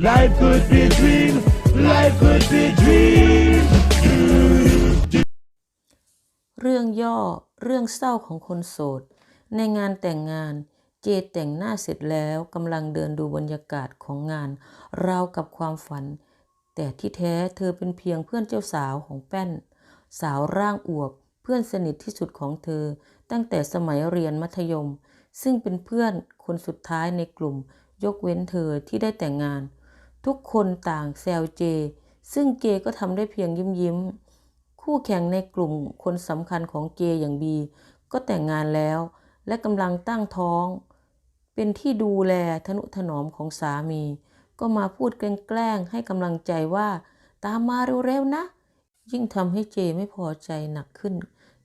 Life could be dream. Life could be dream. เรื่องย่อเรื่องเศร้าของคนโสด ในงานแต่งงานเจแต่งหน้าเสร็จแล้วกำลังเดินดูบรรยากาศของงานราวกับความฝัน แต่ที่แท้เธอเป็นเพียงเพื่อนเจ้าสาวของแป้น สาวร่างอวบ เพื่อนสนิทที่สุดของเธอ ตั้งแต่สมัยเรียนมัธยม ซึ่งเป็นเพื่อนคนสุดท้ายในกลุ่ม ยกเว้นเธอที่ได้แต่งงาน ทุกคนต่างแซวเจ ซึ่งเจก็ทำได้เพียงยิ้มยิ้มๆคู่แข่งในกลุ่มคนสำคัญของเจอย่างบี ก็แต่งงานแล้ว และกำลังตั้งท้อง เป็นที่ดูแลทนุถนอมของสามี ก็มาพูดแกล้งให้กำลังใจว่า ตามมาเร็วๆนะ ยิ่งทำให้เจไม่พอใจหนักขึ้น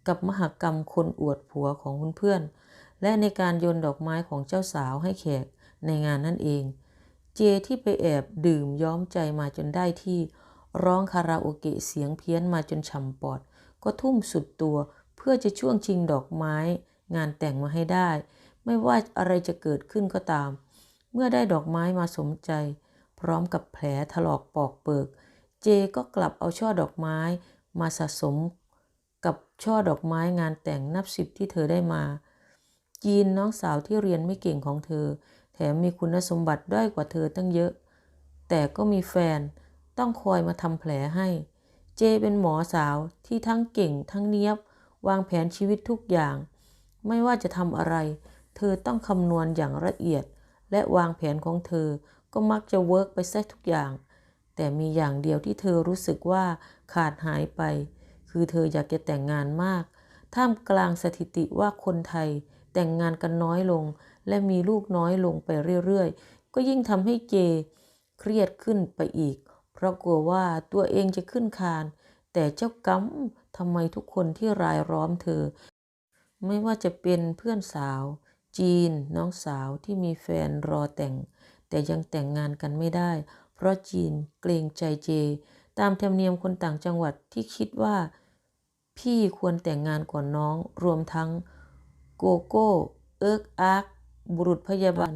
กับมหกรรมคนอวดผัวของเพื่อนๆและในการโยนดอกไม้ของเจ้าสาวให้แขกในงานนั่นเอง เจที่ไปแอบดื่มย้อมใจมาจนได้ที่ร้องคาราโอเกะเสียงเพี้ยนมาจนฉ่ำปอด ก็ทุ่มสุดตัวเพื่อจะช่วงชิงดอกไม้ งานแต่งมาให้ได้ ไม่ว่าอะไรจะเกิดขึ้นก็ตาม เมื่อได้ดอกไม้มาสมใจ พร้อมกับแผลถลอกปอกเปิก เจก็กลับเอาช่อดอกไม้มาสะสม กับช่อดอกไม้งานแต่งนับสิบที่เธอได้มา จีนน้องสาวที่เรียนไม่เก่งของเธอ แถมมีคุณสมบัติด้อยกว่าเธอตั้งเยอะ แต่ก็มีแฟนต้องคอยมาทำแผลให้ เจเป็นหมอสาวที่ทั้งเก่งทั้งเนียบ วางแผนชีวิตทุกอย่าง ไม่ว่าจะทำอะไร เธอต้องคำนวณอย่างละเอียด และวางแผนของเธอก็มักจะเวิร์กไปซะทุกอย่าง แต่มีอย่างเดียวที่เธอรู้สึกว่าขาดหายไป คือเธออยากจะแต่งงานมาก ท่ามกลางสถิติว่าคนไทยแต่งงานกันน้อยลง และมีลูกน้อยลงไปเรื่อยๆ ก็ยิ่งทำให้เจเครียดขึ้นไปอีก เพราะกลัวว่าตัวเองจะขึ้นคาน แต่เจ้ากรรมทำไมทุกคนที่รายล้อมเธอ ไม่ว่าจะเป็นเพื่อนสาว จีน น้องสาวที่มีแฟนรอแต่ง แต่ยังแต่งงานกันไม่ได้ เพราะจีนเกรงใจเจ ตามธรรมเนียมคนต่างจังหวัดที่คิดว่า พี่ควรแต่งงานก่อนน้องรวมทั้งโกโก้เอิร์กอาร์ก บุรุษพยาบาล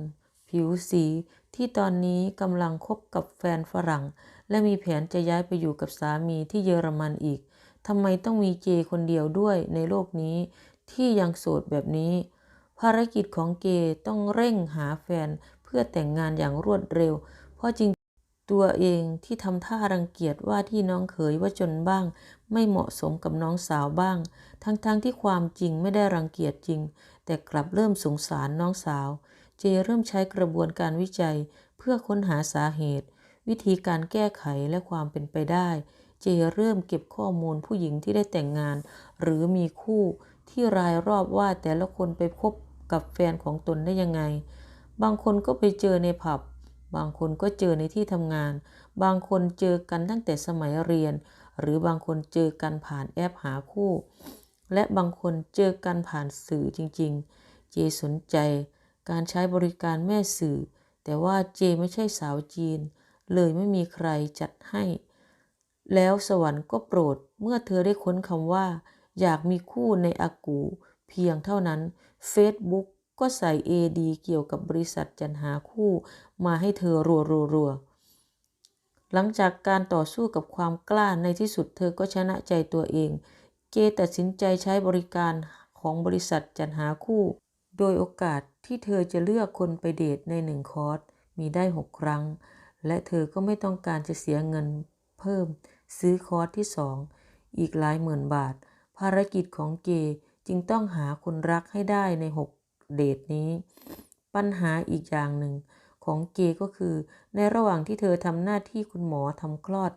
ผิวสีที่ตอนนี้กำลังคบกับแฟนฝรั่ง และมีแผนจะย้ายไปอยู่กับสามีที่เยอรมันอีกทำไมต้องมีเจคนเดียวด้วยในโลกนี้ ที่ยังโสดแบบนี้ ภารกิจของเกต้องเร่งหาแฟนเพื่อแต่งงานอย่างรวดเร็ว เพราะจริงตัวเองที่ทำท่ารังเกียจว่าที่น้องเขยว่าจนบ้าง ไม่เหมาะสมกับน้องสาวบ้าง ทั้งๆทที่ความจริงไม่ได้รังเกียจจริง แต่กลับเริ่มสงสารน้องสาว เจเริ่มใช้กระบวนการวิจัยเพื่อค้นหาสาเหตุ วิธีการแก้ไขและความเป็นไปได้ เจเริ่มเก็บข้อมูลผู้หญิงที่ได้แต่งงาน หรือมีคู่ที่รายรอบว่าแต่ละคนไปพบกับแฟนของตนได้ยังไง บางคนก็ไปเจอในผับ บางคนก็เจอในที่ทำงาน บางคนเจอกันตั้งแต่สมัยเรียน หรือบางคนเจอกันผ่านแอปหาคู่ และบางคนเจอกันผ่านสื่อจริงๆ เจสนใจ การใช้บริการแม่สื่อ แต่ว่าเจไม่ใช่สาวจีน เลยไม่มีใครจัดให้ แล้วสวรรค์ก็โปรดเมื่อเธอได้ค้นคำว่า อยากมีคู่ในอากู เพียงเท่านั้น Facebook ก็ใส่ AD เกี่ยวกับบริษัทจัดหาคู่มาให้เธอรัวๆหลังจากการต่อสู้กับความกล้าในที่สุดเธอก็ชนะใจตัวเอง เจตัดสินใจใช้บริการของบริษัทจัดหาคู่ โดยโอกาสที่เธอจะเลือกคนไปเดทในหนึ่งคอร์สมีได้หกครั้ง และเธอก็ไม่ต้องการจะเสียเงินเพิ่ม ซื้อคอร์สที่สองอีกหลายหมื่นบาท ภารกิจของเกจึงต้องหาคนรักให้ได้ในหกเดทนี้ ปัญหาอีกอย่างหนึ่งของเกก็คือ ในระหว่างที่เธอทำหน้าที่คุณหมอทำคลอด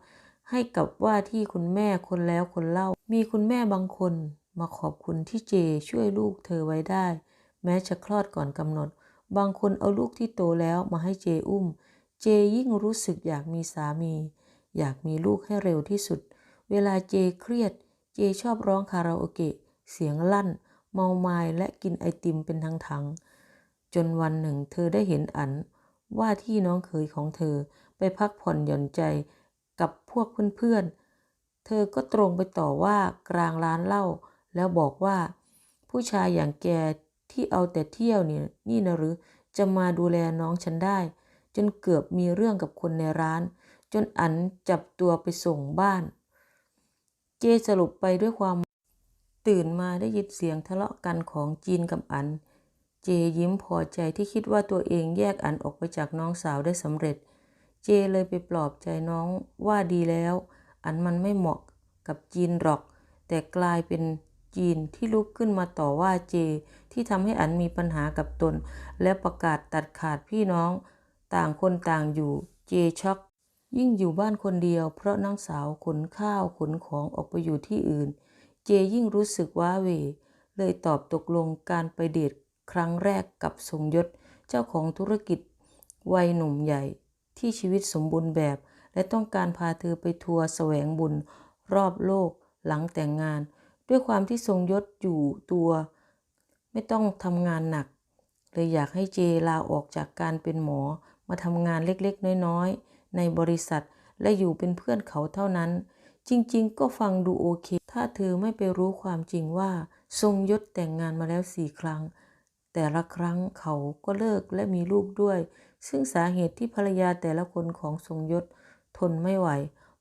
ให้กับว่าที่คุณแม่คนแล้วคนเล่า มีคุณแม่บางคนมาขอบคุณที่เจช่วยลูกเธอไว้ได้ แม้จะคลอดก่อนกำหนด บางคนเอาลูกที่โตแล้วมาให้เจอุ้ม เจยิ่งรู้สึกอยากมีสามี อยากมีลูกให้เร็วที่สุด เวลาเจเครียด เจชอบร้องคาราโอเกะ เสียงลั่น เมาไม้และกินไอติมเป็นทั้งๆจนวันหนึ่งเธอได้เห็นอันว่าที่น้องเขยของเธอไปพักผ่อนหย่อนใจ กับพวกเพื่อนๆ เธอก็ตรงไปต่อว่ากลางร้านเหล้าแล้วบอกว่า ผู้ชายอย่างแกที่เอาแต่เที่ยวเนี่ยนี่นะหรือจะมาดูแลน้องฉันได้ จนเกือบมีเรื่องกับคนในร้าน จนอันจับตัวไปส่งบ้าน เจสรุปไปด้วยความตื่นมาได้ยินเสียงทะเลาะกันของจีนกับอัน เจยิ้มพอใจที่คิดว่าตัวเองแยกอันออกไปจากน้องสาวได้สำเร็จ เจเลยไปปลอบใจน้องว่าดีแล้ว อันมันไม่เหมาะกับจีนหรอก แต่กลายเป็นจีนที่ลุกขึ้นมาต่อว่าเจ ที่ทำให้อันมีปัญหากับตน และประกาศตัดขาดพี่น้อง ต่างคนต่างอยู่เจช็อกยิ่งอยู่บ้านคนเดียว เพราะน้องสาวขนข้าวขนของออกไปอยู่ที่อื่น เจยิ่งรู้สึกว้าเว เลยตอบตกลงการไปเดทครั้งแรกกับทรงยศ เจ้าของธุรกิจ วัยหนุ่มใหญ่ ที่ชีวิตสมบูรณ์แบบ และต้องการพาเธอไปทัวร์แสวงบุญ รอบโลกหลังแต่งงาน ด้วยความที่ทรงยศอยู่ตัว ไม่ต้องทำงานหนัก เลยอยากให้เจลาออกจากการเป็นหมอมาทำงานเล็กๆ น้อยๆ ในบริษัทและอยู่เป็นเพื่อนเขาเท่านั้น จริงๆ ก็ฟังดูโอเค ถ้าเธอไม่ไปรู้ความจริงว่า ทรงยศแต่งงานมาแล้วสี่ครั้ง แต่ละครั้งเขาก็เลิกและมีลูกด้วย ซึ่งสาเหตุที่ภรรยาแต่ละคนของทรงยศทนไม่ไหว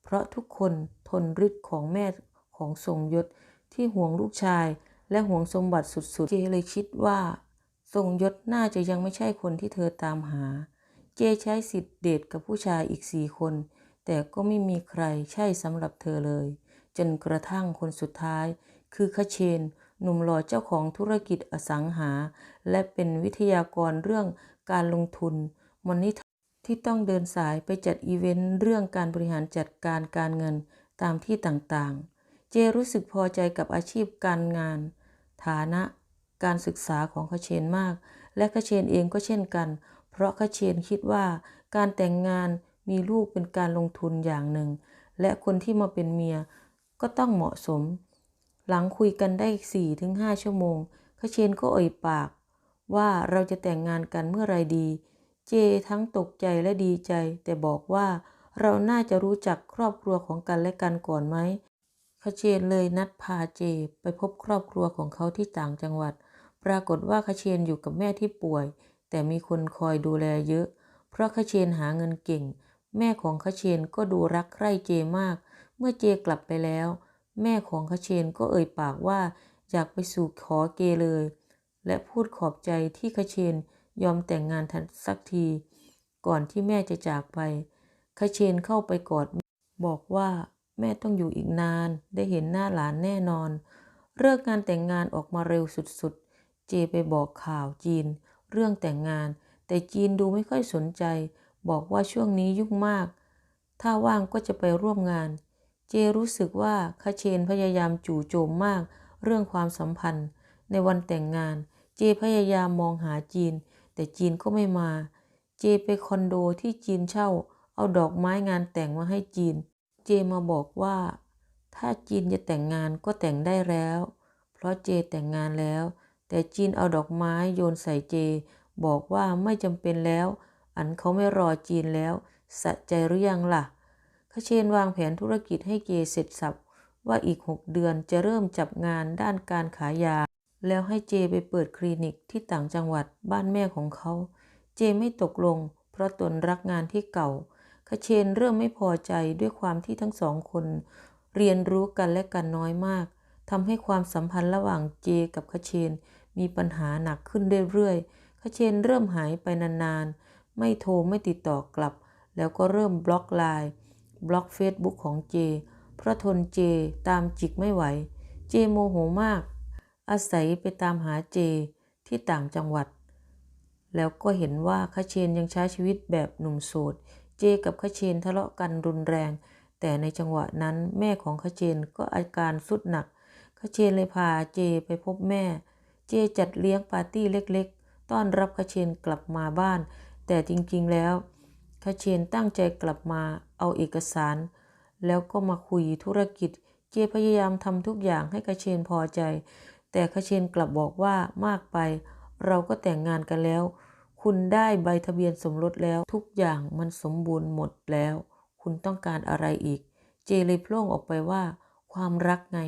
เพราะทุกคนทนฤทธิ์ของแม่ของทรงยศที่ห่วงลูกชาย และห่วงสมบัติสุดๆเจเลยคิดว่า ทรงยศน่าจะยังไม่ใช่คนที่เธอตามหา เจใช้สิทธิ์เดทกับผู้ชายอีกสี่คน แต่ก็ไม่มีใครใช่สำหรับเธอเลย จนกระทั่งคนสุดท้าย คือคเชน หนุ่มหล่อเจ้าของธุรกิจอสังหา และเป็นวิทยากรเรื่องการลงทุนมอนิทที่ต้องเดินสายไปจัดอีเวนต์เรื่องการบริหารจัดการการเงินตามที่ต่างๆ เจรู้สึกพอใจกับอาชีพการงาน ฐานะการศึกษาของคเชนมาก และคเชนเองก็เช่นกัน เพราะคเชนคิดว่าการแต่งงานมีลูกเป็นการลงทุนอย่างหนึ่ง และคนที่มาเป็นเมียก็ต้องเหมาะสม หลังคุยกันได้ 4-5 ชั่วโมงคเชนก็เอ่ยปาก ว่าเราจะแต่งงานกันเมื่อไรดี เจทั้งตกใจและดีใจ แต่บอกว่าเราน่าจะรู้จักครอบครัวของกันและกันก่อนไหมคเชนเลยนัดพาเจไปพบครอบครัวของเขาที่ต่างจังหวัด ปรากฏว่าคเชนอยู่กับแม่ที่ป่วย แต่มีคนคอยดูแลเยอะ เพราะคเชนหาเงินเก่ง แม่ของคเชนก็ดูรักใคร่เจมาก เมื่อเจกลับไปแล้ว แม่ของคเชนก็เอ่ยปากว่าอยากไปสู่ขอเกเลย และพูดขอบใจที่คเชนยอมแต่งงานทันสักที ก่อนที่แม่จะจากไปคเชนเข้าไปกอดบอกว่าแม่ต้องอยู่อีกนานได้เห็นหน้าหลานแน่นอนเลิกงานแต่งงานออกมาเร็วสุดๆ เจไปบอกข่าวจีน เรื่องแต่งงาน แต่จีนดูไม่ค่อยสนใจ บอกว่าช่วงนี้ยุ่งมาก ถ้าว่างก็จะไปร่วมงาน เจรู้สึกว่าคาเชนพยายามจู่โจมมากเรื่องความสัมพันธ์ ในวันแต่งงาน เจพยายามมองหาจีน แต่จีนก็ไม่มา เจไปคอนโดที่จีนเช่า เอาดอกไม้งานแต่งมาให้จีน เจมาบอกว่า ถ้าจีนจะแต่งงานก็แต่งได้แล้ว เพราะเจแต่งงานแล้ว แต่จีนเอาดอกไม้โยนใส่เจ บอกว่าไม่จำเป็นแล้ว อันเขาไม่รอจีนแล้วสะใจหรือยังล่ะ คเชนวางแผนธุรกิจให้เจเสร็จสับว่าอีกหกเดือนจะเริ่มจับงานด้านการขายยา แล้วให้เจไปเปิดคลินิกที่ต่างจังหวัดบ้านแม่ของเขา เจไม่ตกลง เพราะตนรักงานที่เก่าคเชนเริ่มไม่พอใจด้วยความที่ทั้งสองคน เรียนรู้กันและกันน้อยมากทำให้ความสัมพันธ์ระหว่างเจกับคเชน มีปัญหาหนักขึ้นเรื่อยๆคเชนเริ่มหายไปนานๆ ไม่โทรไม่ติดต่อกลับ แล้วก็เริ่มบล็อกไลน์ บล็อกเฟซบุ๊กของเจ เพราะทนเจตามจิกไม่ไหว เจโมโหมาก อาศัยไปตามหาเจที่ต่างจังหวัด แล้วก็เห็นว่าคเชนยังใช้ชีวิตแบบหนุ่มโสด เจกับคเชนทะเลาะกันรุนแรง แต่ในจังหวะนั้นแม่ของคเชนก็อาการสุดหนักคเชนเลยพาเจไปพบแม่ เจจัดเลี้ยงปาร์ตี้เล็กๆ ต้อนรับคเชนกลับมาบ้าน แต่จริงๆแล้ว คเชนตั้งใจกลับมาเอาเอกสาร แล้วก็มาคุยธุรกิจ เจพยายามทำทุกอย่างให้คเชนพอใจ แต่คเชนกลับบอกว่ามากไป เราก็แต่งงานกันแล้ว คุณได้ใบทะเบียนสมรสแล้ว ทุกอย่างมันสมบูรณ์หมดแล้ว คุณต้องการอะไรอีก เจเลยโพล่งออกไปว่า ความรักไง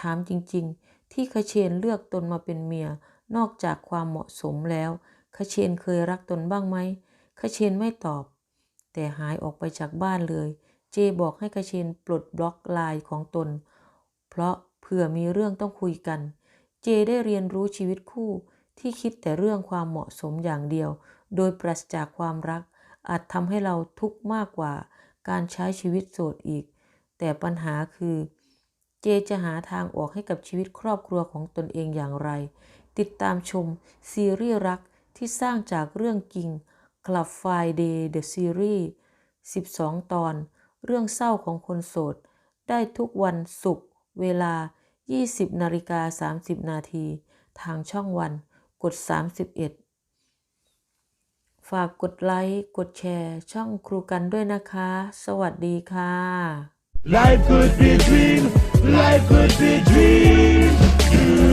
ถามจริง ๆ ที่คเชนเลือกตนมาเป็นเมีย นอกจากความเหมาะสมแล้วคเชนเคยรักตนบ้างไหมคเชนไม่ตอบ แต่หายออกไปจากบ้านเลย เจบอกให้กระเชนปลดบล็อกไลน์ของตน เพราะเผื่อมีเรื่องต้องคุยกัน เจได้เรียนรู้ชีวิตคู่ที่คิดแต่เรื่องความเหมาะสมอย่างเดียว โดยปราศจากความรัก อาจทำให้เราทุกข์มากกว่า การใช้ชีวิตโสดอีก แต่ปัญหาคือ เจจะหาทางออกให้กับชีวิตครอบครัวของตนเองอย่างไร ติดตามชมซีรีส์รักที่สร้างจากเรื่องจริง Club Friday The Series 12 ตอน เรื่องเศร้าของคนโสด ได้ทุกวันศุกร์เวลา 20นาฬิกา30 นาที ทางช่องวันกด 31 ฝากกดไลค์ กดแชร์ ช่องครูกันด้วยนะคะ สวัสดีค่ะ Life could be dream, life could be dream.